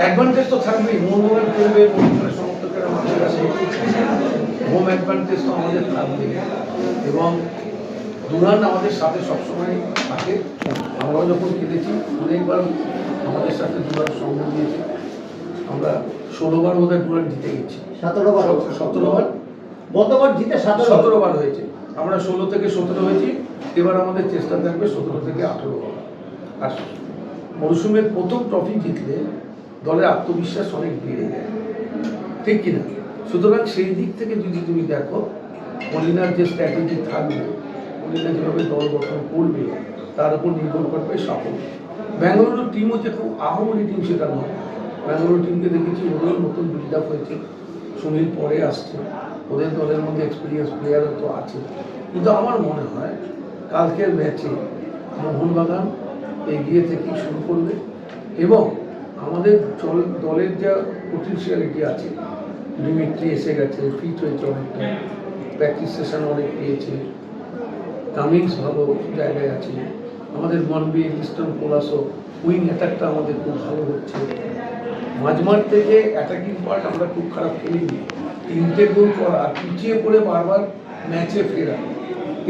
Advantage তো থাকবেই। মোহনবাগান খেলবে মোহনবাগানের সমর্থকেরা আমাদের কাছে হোম অ্যাডভান্টেজ তো আমাদের থাকবে এবং দুরান আমাদের সাথে সবসময় থাকে। আমরাও যখন খেলেছি অনেকবার আমাদের সাথে দুরান সঙ্গ দিয়েছে। আমরা ষোলোবার বোধহয় দুরান জিতে গেছি। সতেরো বার সতেরো বার গতবার জিতে সতেরো বার হয়েছে। আমরা ষোলো থেকে সতেরো হয়েছি। এবার আমাদের চেষ্টা থাকবে সতেরো থেকে আঠেরো বার আর মরসুমের প্রথম ট্রফি জিতলে দলের আত্মবিশ্বাস অনেক বেড়ে যায়। ঠিক কিনা? সুতরাং সেই দিক থেকে যদি তুমি দেখো, মলিনার যে স্ট্র্যাটেজি থাকবে, মলিনা যেভাবে দল গঠন করবে, তার উপর নির্ভর করবে সাফল্য। ব্যাঙ্গালুরুর টিমও যে খুব আহমরি টিম সেটা নয়। ব্যাঙ্গালুরু টিমকে দেখেছি ওদের নতুন বিল্ড আপ হয়েছে। সুনীল পরে আসছে। ওদের দলের মধ্যে এক্সপিরিয়েন্স প্লেয়ারও তো আছে। কিন্তু আমার মনে হয়, কালকের ম্যাচে মোহনবাগান এগিয়ে থেকে শুরু করবে এবং আমাদের দল দলের যা পোটেন্সিয়ালিটি আছে লিমিটটি এসে গেছে ফিট হয়েছে অনেকটা প্র্যাকটিস সেশন অনেক পেয়েছে কামিংস ভালো জায়গায় আছে, আমাদের মনবীর ইস্টার্ন কোলাসো উইং অ্যাটাকটা আমাদের খুব ভালো হচ্ছে। মাঝমাঠ থেকে অ্যাটাকিং পার্ট আমরা খুব খারাপ খেলিনি। তিনটে গোল করা আর পিছিয়ে পড়ে বারবার ম্যাচে ফেরা,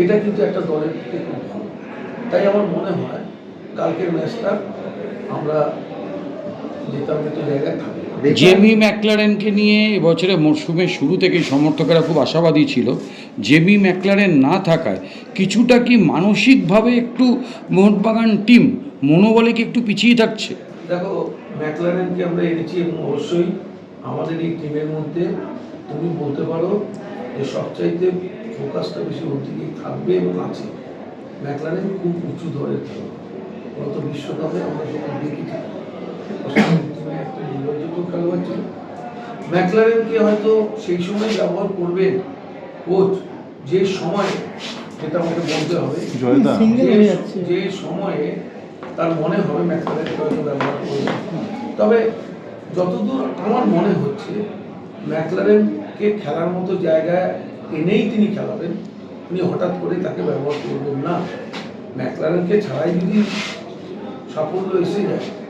এটা কিন্তু একটা দলের খুব ভালো। তাই আমার মনে হয়, কালকের ম্যাচটা আমরা জেমি ম্যাকলারেনকে নিয়ে এবছরে মরশুমের শুরু থেকেই সমর্থকেরা খুব আশাবাদী ছিল। জেমি ম্যাকলারেন না থাকায় কিছুটা কি মানসিকভাবে একটু মোহনবাগান টিম মনোবলে কি একটু পিছিয়ে থাকছে? দেখো, ম্যাকলারেনকে আমরা এনেছি এবং অবশ্যই আমাদের এই টিমের মধ্যে তুমি বলতে পারো যে সবচাইতে ফোকাসটা বেশি ওর দিকেই থাকবে এবং আছে। ম্যাকলারেন খুব উঁচু দরের খেলোয়াড়। গত বিশ্বকাপে আমরা যখন টিমে একটা খেলোয়াড় ছিল ম্যাকলারেনকে হয়তো সেই সময় ব্যবহার করবেন কোচ যে সময় যেটা আমাকে বলতে হবে। যে- সময়ে তার মনে হবে ম্যাকলারেন হয়তো ব্যবহার করবে। তবে যতদূর আমার মনে হচ্ছে ম্যাকলারেনকে খেলার মতো জায়গায় এনেই তিনি খেলাবেন তিনি হঠাৎ করে তাকে ব্যবহার করবেন না। ম্যাকলারেনকে ছাড়াই যদি সাফল্য এসে যায়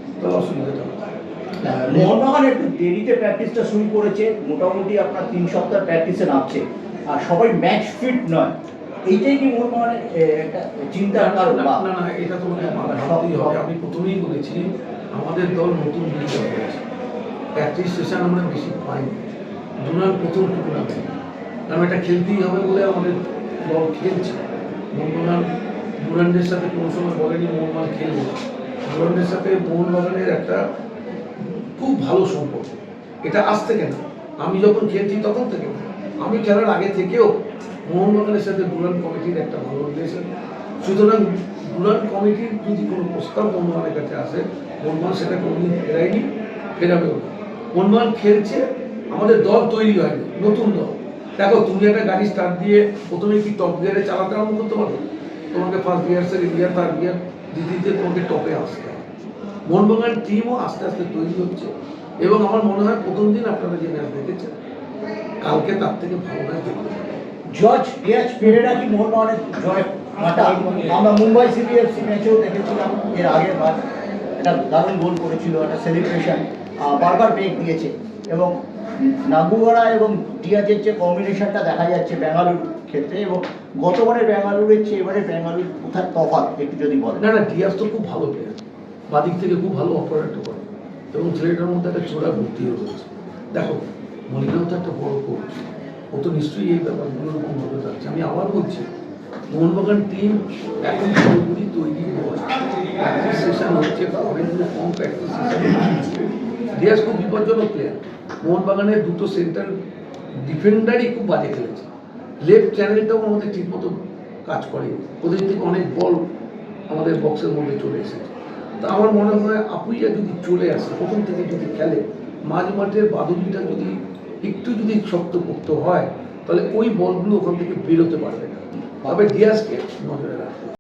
মোহনবাগান একটু দেরিতে প্র্যাকটিসটা শুরু করেছে মোটামুটি আপনার তিন সপ্তাহ প্র্যাকটিসে নামছে। আর সবাই ম্যাচ ফিট নয়। এইটাই কি মোহনবাগানের একটা চিন্তার কারণ? না না এটা তো মানে হবে। আমি প্রথমেই বলেছি আমাদের দল নতুন আপ হয়েছে প্র্যাকটিস সেশন আমরা বেশি পাইনি। ডোনার প্রথম টুর্নামেন্ট কারণ এটা খেলতেই হবে বলে আমাদের দল খেলছে। মোহনবাগান ডুরান্ডের সাথে কোনো সময় বলেনি মোহনবাগান খেলবে না ডুরান্ডের সাথে মোহনবাগানের একটা খুব ভালো সম্পর্ক। এটা আজ থেকে না। আমি যখন খেলছি তখন থেকে আমি খেলার আগে থেকেও মোহনবাগানের সাথে ডুরান কমিটির একটা ভালো রিলেশন সুতরাং ডুরান কমিটির যদি কোনো প্রস্তাব মোহনবাগানের কাছে আসে, মোহনবাগান সেটা কোনোদিন ফেরায়নি, ফেরাবেও না। মোহনবাগান খেলছে, আমাদের দল তৈরি হয়নি, নতুন দল। দেখো, তুমি একটা গাড়ি স্টার্ট দিয়ে প্রথমে কি টপ গিয়ারে চালাতে আরম্ভ করতে পারো? তোমাকে first gear second gear third gear দিতে তোমাকে টপে আসতে মোহনবাগান টিমও আস্তে আস্তে তৈরি হচ্ছে এবং আমার মনে হয় প্রথম দিন আপনারা যে ম্যাচ দেখেছেন, কালকে তার থেকে ভালো ম্যাচ দেখতে। জর্জ ডিয়াজ পেরেরা কি মোহনবাগানের জয় আমরা মুম্বাই সিবিএফসি ম্যাচেও দেখেছিলাম এর আগের বার। একটা দারুণ গোল করেছিল, একটা সেলিব্রেশন বারবার ব্রেক দিয়েছে। এবং নাগুয়ারা এবং ডিয়াজের যে কম্বিনেশনটা দেখা যাচ্ছে বেঙ্গালুরুর ক্ষেত্রে এবং গতবারে বেঙ্গালুরের চেয়ে এবারে বেঙ্গালুর কোথায় তফাৎ, একটু যদি বলেন। না না ডিয়াস তো খুব ভালো প্লেয়ার বাদিক থেকে খুব ভালো অপারেট করে এবং ছেলেটার মধ্যে একটা চোরা বুদ্ধিও রয়েছে। দেখো মনিকাও তো একটা বড় কোচ ও তো নিশ্চয়ই এই উপর নজর রাখছে আমি আবার বলছি, মোহনবাগান টিম এখন পুরোপুরি তৈরি হচ্ছে প্র্যাকটিস সেশন হচ্ছে অনেকগুলো কম প্র্যাকটিস সেশন ডিয়াস খুব বিপজ্জনক প্লেয়ার মোহনবাগানের দুটো সেন্টার ডিফেন্ডারই খুব বাজে খেলেছে। লেফট চ্যানেলটাও আমাদের ঠিকমতো কাজ করে ওদের থেকে অনেক বল আমাদের বক্সের মধ্যে চলে এসেছে। তা আমার মনে হয় আপুইয়া যদি চলে আসে, প্রথম থেকে যদি খেলে, মাঝ মাঠের বাদুলিটা যদি একটু যদি শক্ত করতে হয়, তাহলে ওই বলগুলো ওখান থেকে বেরোতে পারবে না। তবে ডিয়াসকে নজরে রাখতে।